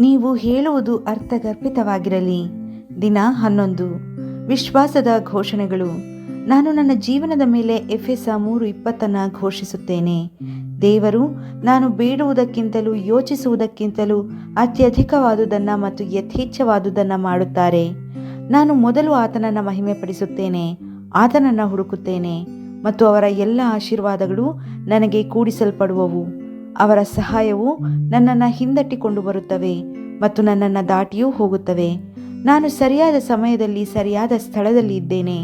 ನೀವು ಹೇಳುವುದು ಅರ್ಥಗರ್ಭಿತವಾಗಿರಲಿ. ದಿನ ಹನ್ನೊಂದು. ವಿಶ್ವಾಸದ ಘೋಷಣೆಗಳು. ನಾನು ನನ್ನ ಜೀವನದ ಮೇಲೆ ಎಫ್ ಎಸ್ ಮೂರು ಇಪ್ಪತ್ತನ್ನು ಘೋಷಿಸುತ್ತೇನೆ. ದೇವರು ನಾನು ಬೇಡುವುದಕ್ಕಿಂತಲೂ ಯೋಚಿಸುವುದಕ್ಕಿಂತಲೂ ಅತ್ಯಧಿಕವಾದುದನ್ನು ಮತ್ತು ಯಥೇಚ್ಛವಾದುದನ್ನು ಮಾಡುತ್ತಾರೆ. ನಾನು ಮೊದಲು ಆತನನ್ನು ಮಹಿಮೆಪಡಿಸುತ್ತೇನೆ, ಆತನನ್ನು ಹುಡುಕುತ್ತೇನೆ ಮತ್ತು ಅವರ ಎಲ್ಲ ಆಶೀರ್ವಾದಗಳು ನನಗೆ ಕೂಡಿಸಲ್ಪಡುವವು. ಅವರ ಸಹಾಯವು ನನ್ನನ್ನು ಹಿಂದಟ್ಟಿಕೊಂಡು ಬರುತ್ತವೆ ಮತ್ತು ನನ್ನನ್ನು ದಾಟಿಯೂ ಹೋಗುತ್ತವೆ. ನಾನು ಸರಿಯಾದ ಸಮಯದಲ್ಲಿ ಸರಿಯಾದ ಸ್ಥಳದಲ್ಲಿ ಇದ್ದೇನೆ.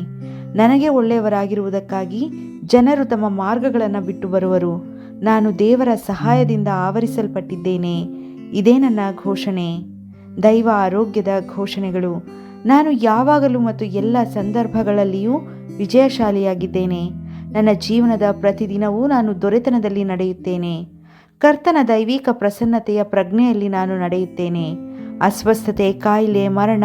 ನನಗೆ ಒಳ್ಳೆಯವರಾಗಿರುವುದಕ್ಕಾಗಿ ಜನರು ತಮ್ಮ ಮಾರ್ಗಗಳನ್ನು ಬಿಟ್ಟು ಬರುವರು. ನಾನು ದೇವರ ಸಹಾಯದಿಂದ ಆವರಿಸಲ್ಪಟ್ಟಿದ್ದೇನೆ. ಇದೇ ನನ್ನ ಘೋಷಣೆ. ದೈವ ಆರೋಗ್ಯದ ಘೋಷಣೆಗಳು. ನಾನು ಯಾವಾಗಲೂ ಮತ್ತು ಎಲ್ಲ ಸಂದರ್ಭಗಳಲ್ಲಿಯೂ ವಿಜಯಶಾಲಿಯಾಗಿದ್ದೇನೆ. ನನ್ನ ಜೀವನದ ಪ್ರತಿದಿನವೂ ನಾನು ದೊರೆತನದಲ್ಲಿ ನಡೆಯುತ್ತೇನೆ. ಕರ್ತನ ದೈವಿಕ ಪ್ರಸನ್ನತೆಯ ಪ್ರಜ್ಞೆಯಲ್ಲಿ ನಾನು ನಡೆಯುತ್ತೇನೆ. ಅಸ್ವಸ್ಥತೆ, ಕಾಯಿಲೆ, ಮರಣ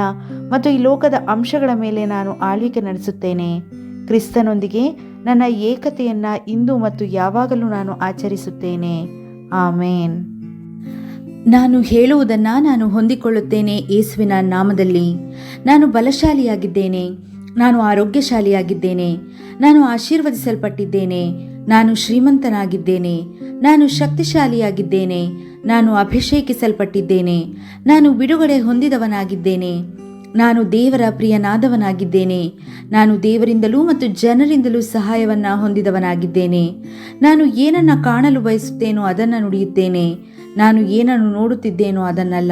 ಮತ್ತು ಈ ಲೋಕದ ಅಂಶಗಳ ಮೇಲೆ ನಾನು ಆಳ್ವಿಕೆ ನಡೆಸುತ್ತೇನೆ. ಕ್ರಿಸ್ತನೊಂದಿಗೆ ನನ್ನ ಏಕತೆಯನ್ನು ಇಂದು ಮತ್ತು ಯಾವಾಗಲೂ ನಾನು ಆಚರಿಸುತ್ತೇನೆ. ಆಮೇನ್. ನಾನು ಹೇಳುವುದನ್ನು ನಾನು ಹೊಂದಿಕೊಳ್ಳುತ್ತೇನೆ ಯೇಸುವಿನ ನಾಮದಲ್ಲಿ. ನಾನು ಬಲಶಾಲಿಯಾಗಿದ್ದೇನೆ. ನಾನು ಆರೋಗ್ಯಶಾಲಿಯಾಗಿದ್ದೇನೆ. ನಾನು ಆಶೀರ್ವದಿಸಲ್ಪಟ್ಟಿದ್ದೇನೆ. ನಾನು ಶ್ರೀಮಂತನಾಗಿದ್ದೇನೆ, ನಾನು ಶಕ್ತಿಶಾಲಿಯಾಗಿದ್ದೇನೆ, ನಾನು ಅಭಿಷೇಕಿಸಲ್ಪಟ್ಟಿದ್ದೇನೆ, ನಾನು ಬಿಡುಗಡೆ ಹೊಂದಿದವನಾಗಿದ್ದೇನೆ. ನಾನು ದೇವರ ಪ್ರಿಯನಾದವನಾಗಿದ್ದೇನೆ, ನಾನು ದೇವರಿಂದಲೂ ಮತ್ತು ಜನರಿಂದಲೂ ಸಹಾಯವನ್ನು ಹೊಂದಿದವನಾಗಿದ್ದೇನೆ. ನಾನು ಏನನ್ನು ಕಾಣಲು ಬಯಸುತ್ತೇನೋ ಅದನ್ನು ನುಡಿಯುತ್ತೇನೆ, ನಾನು ಏನನ್ನು ನೋಡುತ್ತಿದ್ದೇನೋ ಅದನ್ನಲ್ಲ.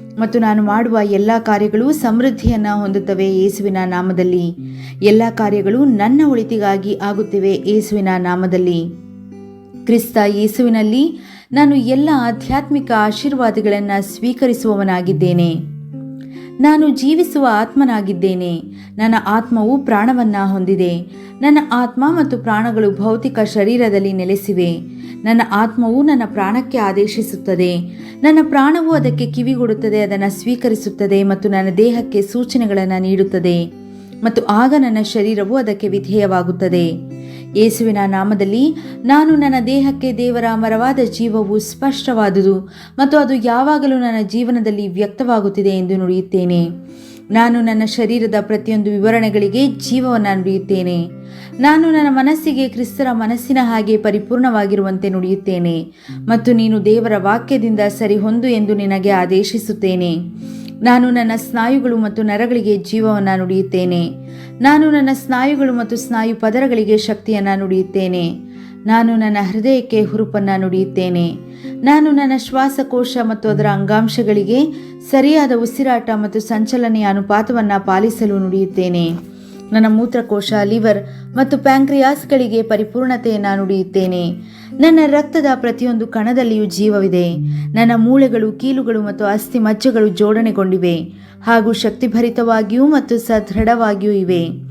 ಮತ್ತು ನಾನು ಮಾಡುವ ಎಲ್ಲ ಕಾರ್ಯಗಳು ಸಮೃದ್ಧಿಯನ್ನು ಹೊಂದುತ್ತವೆ ಯೇಸುವಿನ ನಾಮದಲ್ಲಿ. ಎಲ್ಲ ಕಾರ್ಯಗಳು ನನ್ನ ಒಳಿತಿಗಾಗಿ ಆಗುತ್ತಿವೆ ಯೇಸುವಿನ ನಾಮದಲ್ಲಿ. ಕ್ರಿಸ್ತ ಯೇಸುವಿನಲ್ಲಿ ನಾನು ಎಲ್ಲ ಆಧ್ಯಾತ್ಮಿಕ ಆಶೀರ್ವಾದಗಳನ್ನು ಸ್ವೀಕರಿಸುವವನಾಗಿದ್ದೇನೆ. ನಾನು ಜೀವಿಸುವ ಆತ್ಮನಾಗಿದ್ದೇನೆ. ನನ್ನ ಆತ್ಮವು ಪ್ರಾಣವನ್ನು ಹೊಂದಿದೆ. ನನ್ನ ಆತ್ಮ ಮತ್ತು ಪ್ರಾಣಗಳು ಭೌತಿಕ ಶರೀರದಲ್ಲಿ ನೆಲೆಸಿವೆ. ನನ್ನ ಆತ್ಮವು ನನ್ನ ಪ್ರಾಣಕ್ಕೆ ಆದೇಶಿಸುತ್ತದೆ. ನನ್ನ ಪ್ರಾಣವು ಅದಕ್ಕೆ ಕಿವಿಗೊಡುತ್ತದೆ ಅದನ್ನು ಸ್ವೀಕರಿಸುತ್ತದೆ ಮತ್ತು ನನ್ನ ದೇಹಕ್ಕೆ ಸೂಚನೆಗಳನ್ನು ನೀಡುತ್ತದೆ. ಮತ್ತು ಆಗ ನನ್ನ ಶರೀರವು ಅದಕ್ಕೆ ವಿಧೇಯವಾಗುತ್ತದೆ. ಯೇಸುವಿನ ನಾಮದಲ್ಲಿ ನಾನು ನನ್ನ ದೇಹಕ್ಕೆ ದೇವರ ಅಮರವಾದ ಜೀವವು ಸ್ಪಷ್ಟವಾದುದು ಮತ್ತು ಅದು ಯಾವಾಗಲೂ ನನ್ನ ಜೀವನದಲ್ಲಿ ವ್ಯಕ್ತವಾಗುತ್ತಿದೆ ಎಂದು ನುಡಿಯುತ್ತೇನೆ. ನಾನು ನನ್ನ ಶರೀರದ ಪ್ರತಿಯೊಂದು ವಿವರಣೆಗಳಿಗೆ ಜೀವವನ್ನು ನುಡಿಯುತ್ತೇನೆ ನಾನು ನನ್ನ ಮನಸ್ಸಿಗೆ ಕ್ರಿಸ್ತರ ಮನಸ್ಸಿನ ಹಾಗೆ ಪರಿಪೂರ್ಣವಾಗಿರುವಂತೆ ನುಡಿಯುತ್ತೇನೆ ಮತ್ತು ನೀನು ದೇವರ ವಾಕ್ಯದಿಂದ ಸರಿಹೊಂದು ಎಂದು ನಿನಗೆ ಆದೇಶಿಸುತ್ತೇನೆ. ನಾನು ನನ್ನ ಸ್ನಾಯುಗಳು ಮತ್ತು ನರಗಳಿಗೆ ಜೀವವನ್ನು ನುಡಿಯುತ್ತೇನೆ. ನಾನು ನನ್ನ ಸ್ನಾಯುಗಳು ಮತ್ತು ಸ್ನಾಯು ಪದರಗಳಿಗೆ ಶಕ್ತಿಯನ್ನು ನುಡಿಯುತ್ತೇನೆ. ನಾನು ನನ್ನ ಹೃದಯಕ್ಕೆ ಹುರುಪನ್ನು ನುಡಿಯುತ್ತೇನೆ. ನಾನು ನನ್ನ ಶ್ವಾಸಕೋಶ ಮತ್ತು ಅದರ ಅಂಗಾಂಶಗಳಿಗೆ ಸರಿಯಾದ ಉಸಿರಾಟ ಮತ್ತು ಸಂಚಲನೆಯ ಅನುಪಾತವನ್ನು ಪಾಲಿಸಲು ನುಡಿಯುತ್ತೇನೆ. ನನ್ನ ಮೂತ್ರಕೋಶ, ಲಿವರ್ ಮತ್ತು ಪ್ಯಾಂಕ್ರಿಯಾಸ್ಗಳಿಗೆ ಪರಿಪೂರ್ಣತೆಯನ್ನು ನುಡಿಯುತ್ತೇನೆ. ನನ್ನ ರಕ್ತದ ಪ್ರತಿಯೊಂದು ಕಣದಲ್ಲಿಯೂ ಜೀವವಿದೆ. ನನ್ನ ಮೂಳೆಗಳು, ಕೀಲುಗಳು ಮತ್ತು ಅಸ್ಥಿ ಮಜ್ಜೆಗಳು ಜೋಡಣೆಗೊಂಡಿವೆ. ಹಾಗೂ ಶಕ್ತಿಭರಿತವಾಗಿಯೂ ಮತ್ತು ಸದೃಢವಾಗಿಯೂ ಇವೆ.